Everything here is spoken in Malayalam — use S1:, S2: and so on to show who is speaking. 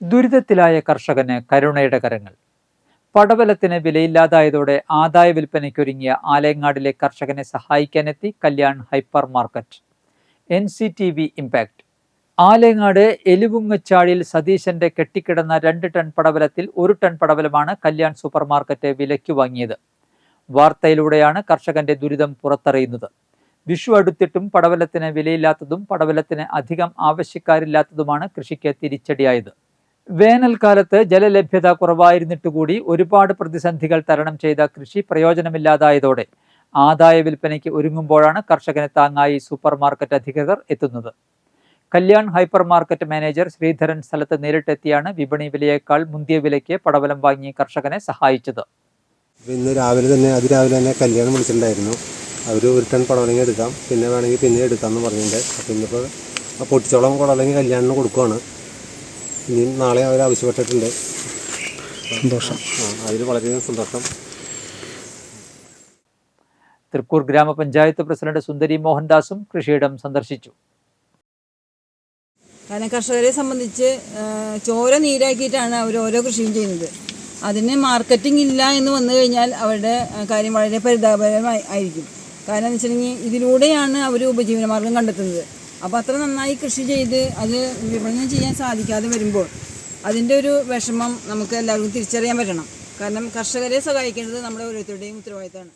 S1: ദുരിതത്തിലായ കർഷകന് കരുണയുടെ കരങ്ങൾ. പടവലത്തിന് വിലയില്ലാതായതോടെ ആദായ വിൽപ്പനയ്ക്കൊരുങ്ങിയ ആലയങ്ങാടിലെ കർഷകനെ സഹായിക്കാനെത്തി Kalyan hyper market. N C T V impact. Alayangad എലിവുങ്ങച്ചാഴിൽ സതീശന്റെ കെട്ടിക്കിടന്ന രണ്ട് ടൺ പടവലത്തിൽ ഒരു ടൺ പടവലമാണ് കല്യാൺ സൂപ്പർ മാർക്കറ്റ് വിലയ്ക്ക് വാങ്ങിയത്. വാർത്തയിലൂടെയാണ് കർഷകന്റെ ദുരിതം പുറത്തറിയുന്നത്. വിഷു അടുത്തിട്ടും പടവലത്തിന് വിലയില്ലാത്തതും പടവലത്തിന് അധികം ആവശ്യക്കാരില്ലാത്തതുമാണ് കൃഷിക്ക് തിരിച്ചടിയായത്. വേനൽക്കാലത്ത് ജലലഭ്യത കുറവായിരുന്നിട്ട് കൂടി ഒരുപാട് പ്രതിസന്ധികൾ തരണം ചെയ്ത കൃഷി പ്രയോജനമില്ലാതായതോടെ ആദായ വിൽപ്പനയ്ക്ക് ഒരുങ്ങുമ്പോഴാണ് കർഷകന് താങ്ങായി സൂപ്പർ മാർക്കറ്റ് അധികൃതർ എത്തുന്നത്. Kalyan hyper market manager Sreedharan സ്ഥലത്ത് നേരിട്ടെത്തിയാണ് വിപണി വിലയേക്കാൾ മുന്തിയ വിലയ്ക്ക് പടവലം വാങ്ങി കർഷകനെ സഹായിച്ചത്.
S2: ഇന്ന് രാവിലെ തന്നെ അതിരാവിലെ തന്നെ കല്യാണം വിളിച്ചിട്ടുണ്ടായിരുന്നു. അവർ ഒരു ടൺ പടവലങ്ങി എടുക്കാം പിന്നെ വേണമെങ്കിൽ പിന്നെ എടുക്കാമെന്ന് പറഞ്ഞിട്ടുണ്ട്. അപ്പോൾ ഇന്നിപ്പോൾ പൊട്ടിച്ചോളം കുടവലങ്ങി കല്യാണിന് കൊടുക്കുവാണ്. ഇനിയും നാളെ അവർ ആവശ്യപ്പെട്ടിട്ടുണ്ട്.
S3: സന്തോഷം.
S2: അതിൽ വളരെയധികം സന്തോഷം.
S1: തൃക്കൂർ ഗ്രാമപഞ്ചായത്ത് പ്രസിഡന്റ് സുന്ദരി മോഹൻദാസും കൃഷിയിടം സന്ദർശിച്ചു.
S4: കാരണം കർഷകരെ സംബന്ധിച്ച് ചോര നീരാക്കിയിട്ടാണ് അവർ ഓരോ കൃഷിയും ചെയ്യുന്നത്. അതിന് മാർക്കറ്റിംഗ് ഇല്ല എന്ന് വന്നു കഴിഞ്ഞാൽ അവരുടെ കാര്യം വളരെ പരിതാപകരമായി ആയിരിക്കും. കാരണം എന്ന് വെച്ചിട്ടുണ്ടെങ്കിൽ ഇതിലൂടെയാണ് അവർ ഉപജീവനമാർഗം കണ്ടെത്തുന്നത്. അപ്പോൾ അത്ര നന്നായി കൃഷി ചെയ്ത് അത് വിപണനം ചെയ്യാൻ സാധിക്കാതെ വരുമ്പോൾ അതിന്റെ ഒരു വിഷമം നമുക്ക് എല്ലാവർക്കും തിരിച്ചറിയാൻ പറ്റണം. കാരണം കർഷകരെ സഹായിക്കേണ്ടത് നമ്മുടെ ഓരോരുത്തരുടെയും ഉത്തരവാദിത്തമാണ്.